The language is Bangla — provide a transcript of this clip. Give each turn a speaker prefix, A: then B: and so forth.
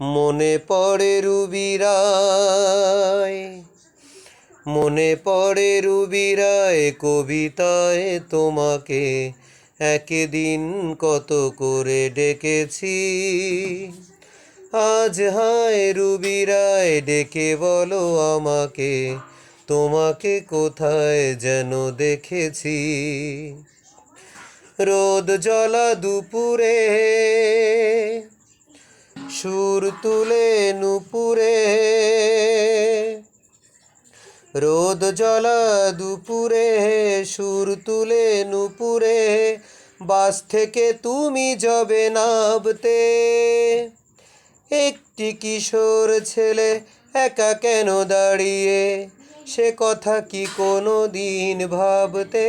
A: মনে পড়ে রুবিরায়, মনে পড়ে রুবিরায় কবিতায় তোমাকে। একদিন কত করে ডেকেছি, আজ হায় রুবিরায়, ডেকে বলো আমাকে, তোমাকে কোথায় যেন দেখেছি। রোদ জলা দুপুরে সুর তুলে নুপুরে। রোদ জলা দুপুরে, সুর তুলে নুপুরে। বাস থেকে তুমি যবে নাবতে একটি কিশোর ছেলে একা কেন দাঁড়িয়ে? সে কথা কি কোনো দিন ভাবতে?